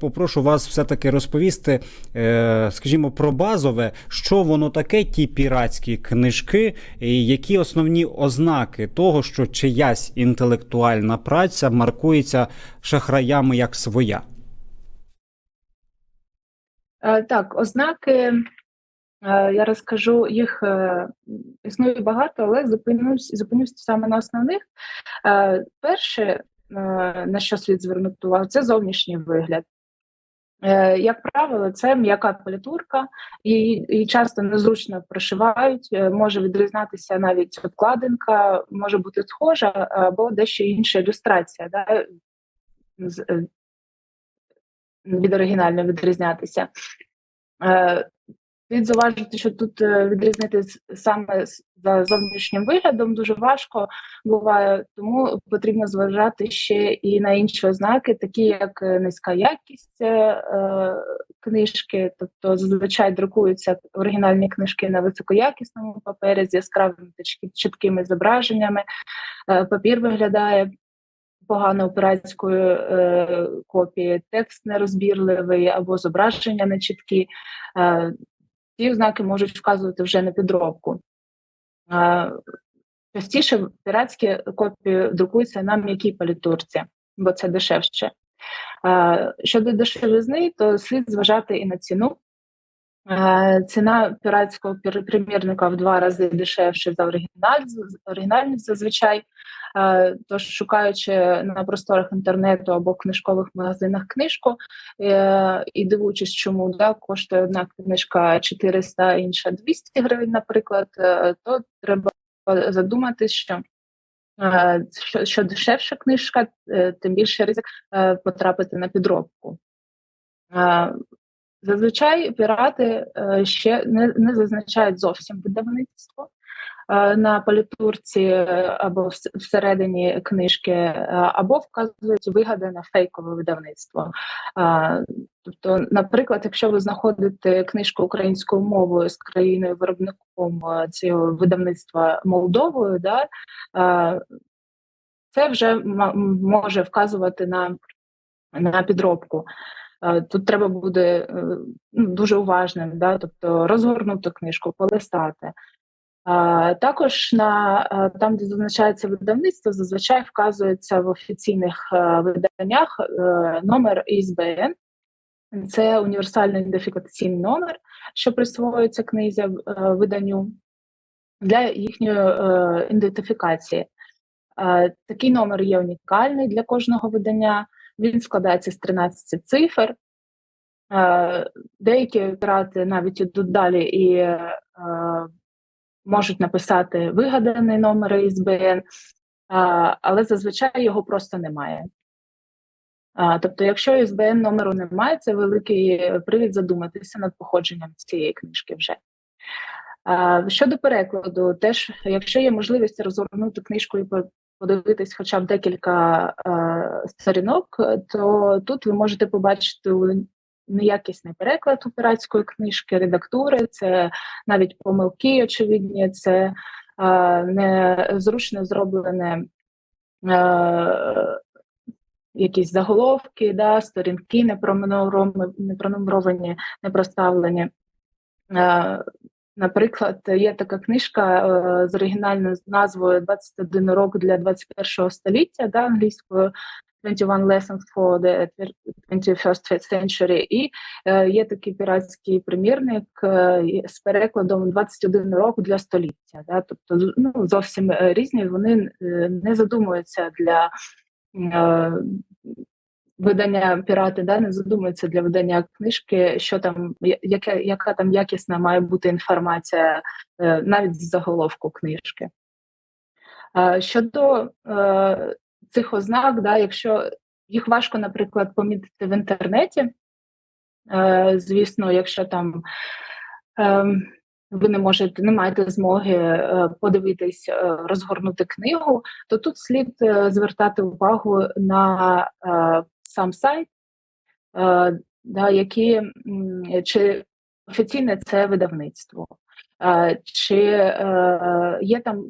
Попрошу вас все-таки розповісти, е, скажімо, про базове, що воно таке, ті піратські книжки, і які основні ознаки того, що чиясь інтелектуальна праця маркується шахраями як своя. Е, Так, ознаки, е, я розкажу, їх існує багато, але зупинюсь, зупинюсь саме на основних. Перше, на що слід звернути увагу, це зовнішній вигляд. Е, Як правило, це м'яка політурка, її, часто незручно прошивають, е, може відрізнятися навіть обкладинка, може бути схожа або дещо інша ілюстрація. Да? е, від оригінально відрізнятися. Слід зауважити, що тут е, відрізнити саме за зовнішнім виглядом дуже важко буває, тому потрібно зважати ще і на інші ознаки, такі як е, низька якість е, е, книжки, тобто зазвичай друкуються оригінальні книжки на високоякісному папері з яскравими та чіткими зображеннями. Е, Папір виглядає погано пиратської е, копії, текст нерозбірливий або зображення нечіткі. Е, ці ознаки можуть вказувати вже на підробку. Частіше піратські копії друкуються на м'якій політурці, бо це дешевше. Щодо дешевизни, то слід зважати і на ціну. Е, Ціна піратського пір- примірника в два рази дешевше за оригіналь, оригінальність зазвичай. Е, Тож, шукаючи на просторах інтернету або в книжкових магазинах книжку е, і дивуючись, чому да, коштує одна книжка 400, а інша 200 гривень, наприклад, то треба задуматись, що що, що дешевша книжка, тим більше ризик потрапити на підробку. Зазвичай пірати е, ще не, не зазначають зовсім видавництво е, на політурці е, або всередині книжки, або вказують вигадане фейкове видавництво. Тобто, наприклад, якщо ви знаходите книжку українською мовою з країною виробником цього видавництва Молдовою, да, це вже може вказувати на, на підробку. Е, Тут треба буде е, ну, дуже уважним, да? тобто розгорнути книжку, полистати. Також на е, там, де зазначається видавництво, зазвичай вказується в офіційних е, виданнях е, номер ІСБН. Це універсальний ідентифікаційний номер, що присвоюється книзі е, виданню для їхньої е, ідентифікації. Е, Такий номер є унікальний для кожного видання. Він складається з 13 цифр. Е, Деякі пірати навіть ідуть далі і е, можуть написати вигаданий номер ІСБН, але зазвичай його просто немає. Тобто, якщо ІСБН номеру немає, це великий привід задуматися над походженням цієї книжки вже. Щодо перекладу, теж, якщо є можливість розгорнути книжку і подивитись хоча б декілька е, сторінок, то тут ви можете побачити неякісний переклад у піратської книжки, редактури, це навіть помилки, очевидні, це е, незручно зроблене. Е, Якісь заголовки, да, сторінки не проставлені. Е, Наприклад, є така книжка е, з оригінальною назвою «21 урок для 21 століття, да, англійською 21 lessons for the 21st century, і е, є такий піратський примірник е, з перекладом 21 урок для століття. Да, тобто ну, зовсім е, різні, вони е, не задумуються для видання пірати, да, не задумуються для видання книжки, що там, яка, яка там якісна має бути інформація е, навіть з заголовку книжки. Щодо е, цих ознак, да, якщо їх важко, наприклад, помітити в інтернеті, е, звісно, якщо там ем, ви не можете, не маєте змоги подивитись, розгорнути книгу, то тут слід звертати увагу на сам сайт, е, да, які, чи офіційне це видавництво, е, чи е, є там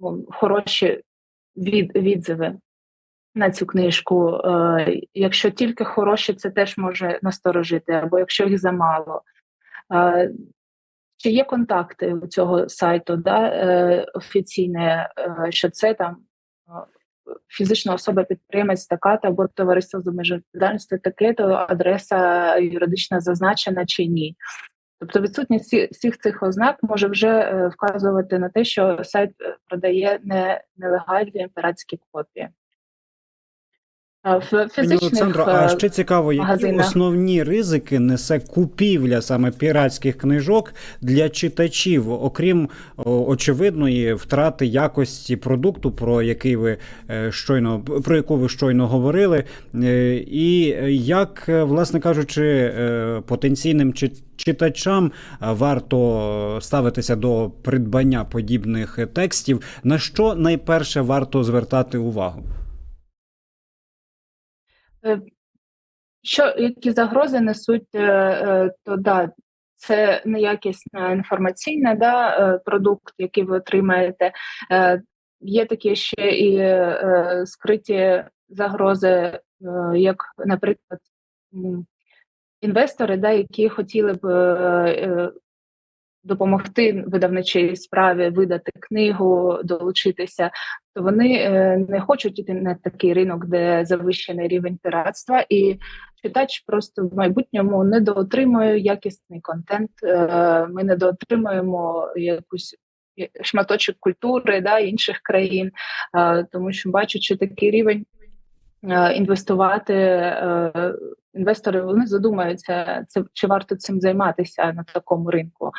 ну, хороші від, відзиви на цю книжку. Якщо тільки хороші, це теж може насторожити, або якщо їх замало. Чи є контакти у цього сайту, да, офіційне, що це там фізична особа підприємець така та або товариство з обмеженою таке, то адреса юридична зазначена чи ні. Тобто відсутність всі- всіх цих ознак може вже е, вказувати на те, що сайт е, продає не нелегальні піратські копії. В фізичних Олександро, а е, ще цікаво, які магазинах. основні ризики несе купівля саме піратських книжок для читачів, окрім очевидної втрати якості продукту, про який ви е, щойно про яку ви щойно говорили, Е, і як, власне кажучи, потенційним читачам варто ставитися до придбання подібних текстів, на що найперше варто звертати увагу? Е, Що які загрози несуть, е, е, то да, це неякісна інформаційна да, продукт, який ви отримаєте. Є такі ще і скриті загрози, як, наприклад, інвестори, да, які хотіли б допомогти видавничій справі видати книгу, долучитися, то вони е, не хочуть іти на такий ринок, де завищений рівень піратства, і читач просто в майбутньому недоотримує якісний контент. Е, ми недоотримуємо якусь е, шматочок культури да, інших країн, тому що бачачи такий рівень. Інвестувати інвестори вони задумаються, це чи варто цим займатися на такому ринку.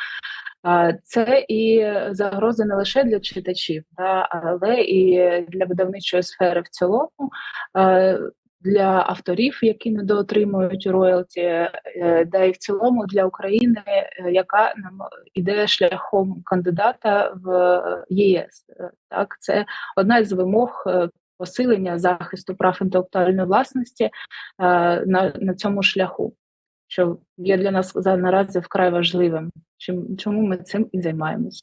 Це і загрози не лише для читачів, але і для видавничої сфери в цілому, для авторів, які недоотримують роялті, е, да і в цілому для України, е, яка нам іде шляхом кандидата в ЄС. Е, Так, це одна з вимог. Е, Посилення захисту прав інтелектуальної власності е, на, на цьому шляху, що є для нас за наразі вкрай важливим. Чим чому ми цим і займаємось?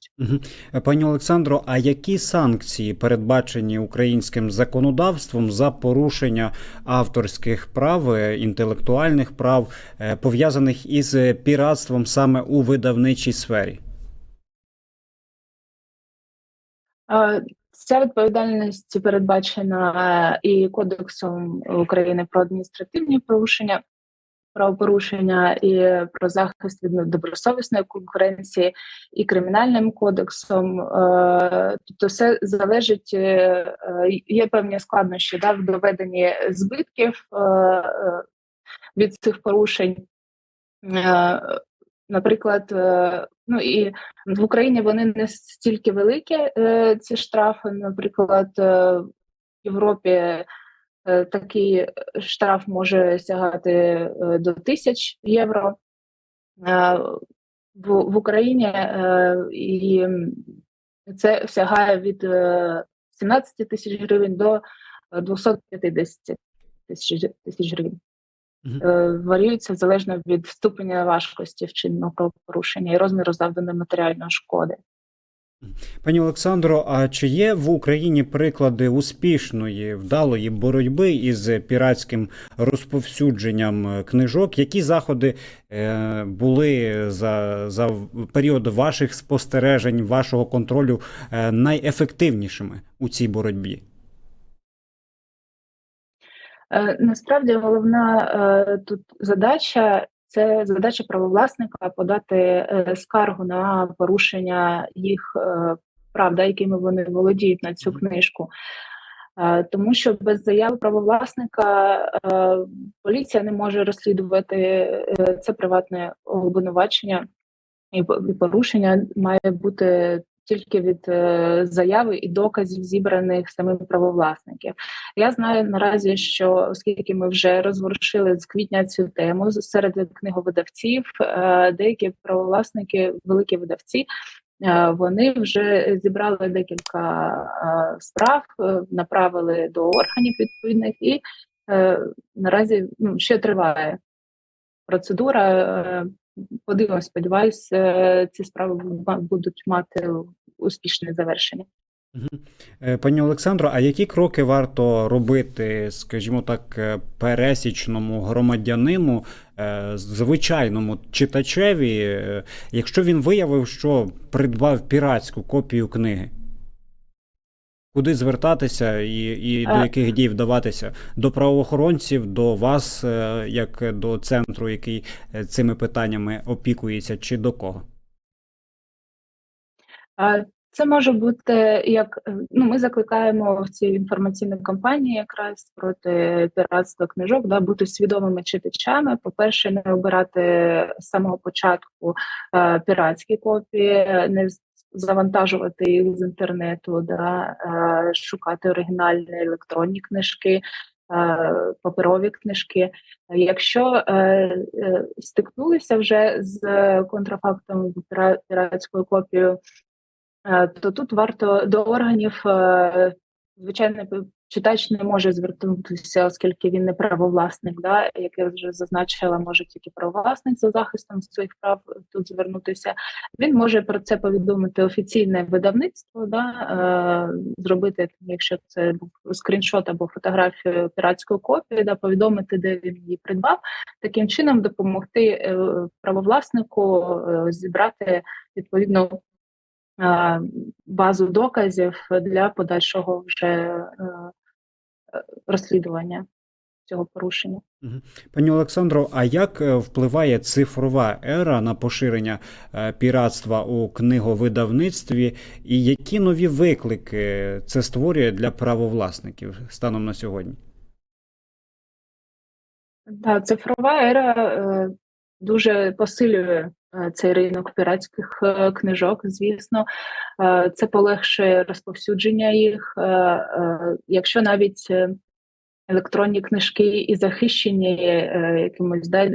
Пані Олександро, а які санкції передбачені українським законодавством за порушення авторських прав, е, інтелектуальних прав, е, пов'язаних із е, піратством саме у видавничій сфері? Ця відповідальність передбачена е, і Кодексом України про адміністративні порушення, правопорушення і про захист від недобросовісної конкуренції, і кримінальним кодексом. Е, Тобто, все залежить, е, е, є певні складнощі да, в доведенні збитків е, е, від цих порушень. Наприклад, е, ну і в Україні вони не стільки великі, е, ці штрафи. Наприклад, е, в Європі такий штраф може сягати до тисяч євро. В, Україні і це сягає від е, 17 тисяч гривень до е, 250 тисяч тисяч гривень Е, варіюється залежно від ступеня важкості вчиненого правопорушення і розміру завданої матеріальної шкоди. Пані Олександро, а чи є в Україні приклади успішної вдалої боротьби із піратським розповсюдженням книжок? Які заходи е, були за, за період ваших спостережень, вашого контролю е, найефективнішими у цій боротьбі? Е, Насправді головна е, тут задача це задача правовласника подати е, скаргу на порушення їх прав, да, якими вони володіють на цю книжку. Тому що без заяви правовласника поліція не може розслідувати це приватне обвинувачення і порушення має бути тільки від е, заяви і доказів, зібраних самим правовласників. Я знаю наразі, що оскільки ми вже розворушили з квітня цю тему серед книговидавців, е, деякі правовласники, великі видавці. е, Вони вже зібрали декілька е, справ, е, направили до органів відповідних, і наразі ну, ще триває процедура. Подивимось, сподіваюсь, е, ці справи будуть мати успішне завершення. Е, Пані Олександро, а які кроки варто робити, скажімо так, е, пересічному громадянину, звичайному читачеві, якщо він виявив, що придбав піратську копію книги? Куди звертатися і, і до яких дій вдаватися? До правоохоронців, до вас, е, як до центру, який е, цими питаннями опікується, чи до кого? А Це може бути як е, ну, ми закликаємо в цій інформаційній кампанії якраз проти піратства книжок, да, бути свідомими читачами. По-перше, не обирати з самого початку е, піратські копії, не завантажувати їх з інтернету, да, е, шукати оригінальні електронні книжки. е, Паперові книжки. Якщо е, стикнулися вже з контрафактом піра- піратською копією, то тут варто до органів, звичайно, читач не може звернутися, оскільки він не правовласник, да, як я вже зазначила, може тільки правовласник за захистом своїх прав тут звернутися. Він може про це повідомити офіційне видавництво, да, е, зробити, якщо це був скріншот або фотографію піратської копії, да, повідомити, де він її придбав, таким чином допомогти е, правовласнику е, зібрати відповідну е, базу доказів для подальшого вже е, розслідування цього порушення. Пані Олександро, а як е, впливає цифрова ера на поширення е, піратства у книговидавництві, і які нові виклики це створює для правовласників станом на сьогодні? Да, цифрова ера дуже посилює е, цей ринок піратських е, книжок. Звісно, Е, це полегшує розповсюдження їх. Якщо навіть електронні книжки і захищені якимось да,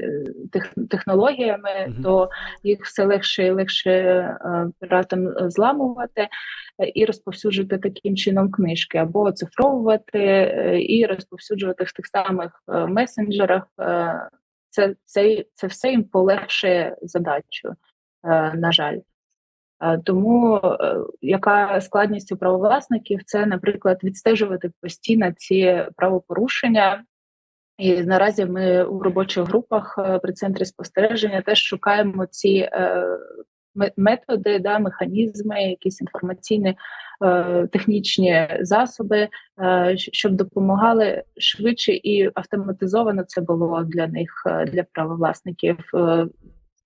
тех, технологіями, Мгм. то їх все легше і легше піратам зламувати і розповсюджувати таким чином книжки, або оцифровувати і розповсюджувати в тих самих месенджерах. Це, це, це все їм полегшує задачу, е, на жаль. Е, Тому е, яка складність у правовласників, це, наприклад, відстежувати постійно ці правопорушення. І наразі ми у робочих групах при центрі спостереження теж шукаємо ці методи, да, механізми, якісь інформаційні е, технічні засоби, е, щоб допомагали швидше і автоматизовано це було для них, е, для правовласників,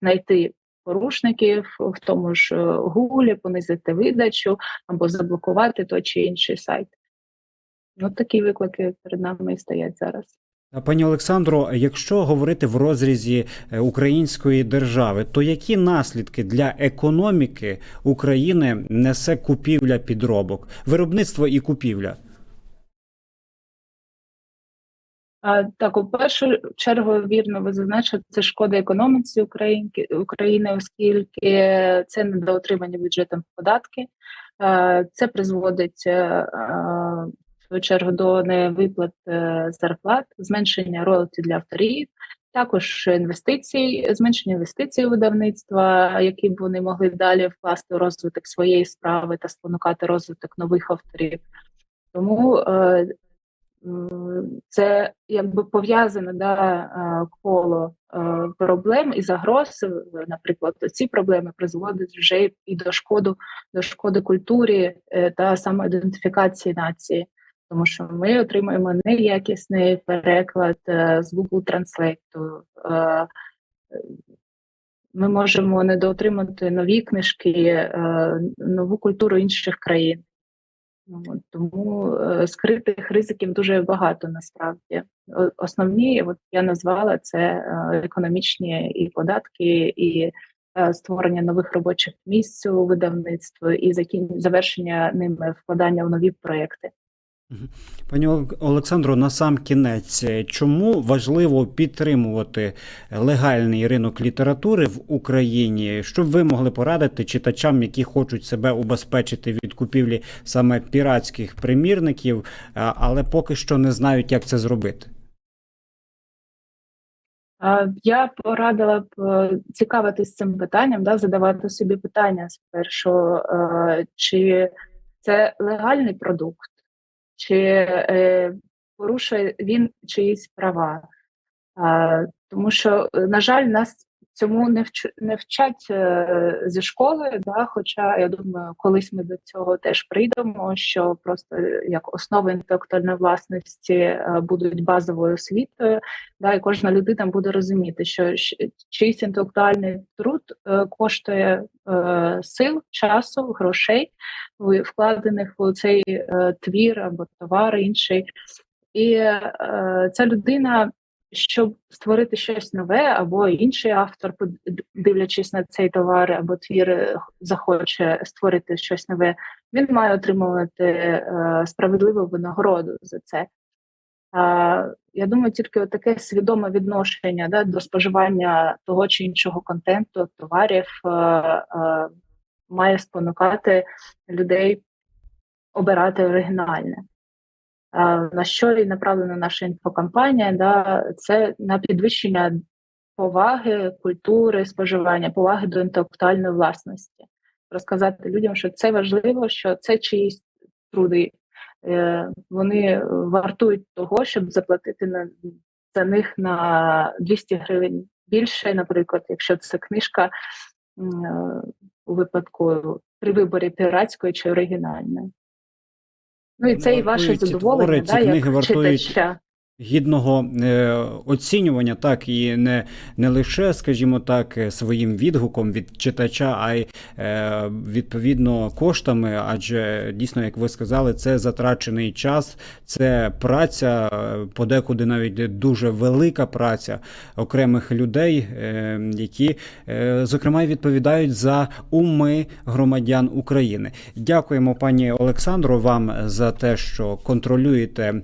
знайти порушників в тому ж гуглі, понизити видачу або заблокувати той чи інший сайт. Ну, такі виклики перед нами і стоять зараз. А, Пані Олександро, якщо говорити в розрізі е, української держави, то які наслідки для економіки України несе купівля підробок, виробництво і купівля? Так, у першу чергу вірно ви зазначили, це шкода економіці України, оскільки це недоотримання бюджетом податки. Е, Це призводить е, е, свою чергу до невиплат е, зарплат, зменшення роялті для авторів, також інвестицій, зменшення інвестицій видавництва, які б вони могли далі вкласти у розвиток своєї справи та спонукати розвиток нових авторів. Тому е, це якби пов'язане да, е, коло проблем і загроз. Наприклад, ці проблеми призводять вже і до шкоду до шкоди культурі та самоідентифікації нації, тому що ми отримуємо неякісний переклад е, з Google Translate. Е, Ми можемо недоотримати нові книжки, е, нову культуру інших країн. Ну, Тому скритих ризиків дуже багато насправді. Основні, от я назвала це економічні і податки, і створення нових робочих місць у видавництві, і завершення ними вкладання в нові проекти. Пані Олександро, на сам кінець, е, чому важливо підтримувати легальний ринок літератури в Україні? Що б ви могли порадити читачам, які хочуть себе убезпечити від купівлі саме піратських примірників, але поки що не знають, як це зробити? Я порадила б е, цікавитись цим питанням, да, задавати собі питання спершу, е, чи це легальний продукт, чи е, порушує він чиїсь права. Тому що, на жаль, нас цьому не вч, не вчать е, зі школи. Да, хоча я думаю, колись ми до цього теж прийдемо, що просто е, як основи інтелектуальної власності е, будуть базовою освітою, да, і кожна людина буде розуміти, що чийсь інтелектуальний труд е, коштує е, сил, часу, грошей, вкладених у цей е, твір або товар інший. І е, ця людина, щоб створити щось нове, або інший автор, дивлячись на цей товар або твір, е, захоче створити щось нове, він має отримувати е, справедливу винагороду за це. А, я думаю, тільки таке свідоме відношення да, до споживання того чи іншого контенту, товарів е, е, має спонукати людей обирати оригінальне. На що і направлена наша інфокампанія, да, це на підвищення поваги, культури споживання, поваги до інтелектуальної власності. Розказати людям, що це важливо, що це чиїсь труди, Е, вони вартують того, щоб заплатити на, за них на 200 гривень більше, наприклад, якщо це книжка е, у випадку при виборі піратської чи оригінальної. Ну і це і ваше задоволення, да, як книги вартують читача. Гідного е, оцінювання, так і не, не лише, скажімо так, е, своїм відгуком від читача, а й е, відповідно коштами. Адже дійсно, як ви сказали, це затрачений час, це праця, подекуди навіть дуже велика праця окремих людей, які, зокрема, відповідають за уми громадян України. Дякуємо, пані Олександро, вам за те, що контролюєте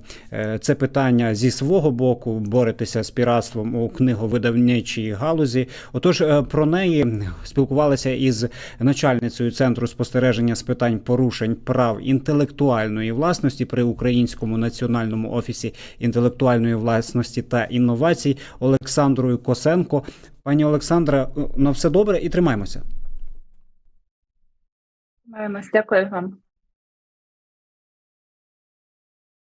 це питання зі свого боку, боретеся з піратством у книговидавничій галузі. Отож, е, про неї спілкувалися із начальницею центру спостереження з питань порушень прав інтелектуальної власності при Українському національному офісі інтелектуальної власності та інновацій Олександрою Косенко. Пані Олександра, е, на все добре і тримаємося. Маємось. Дякую вам.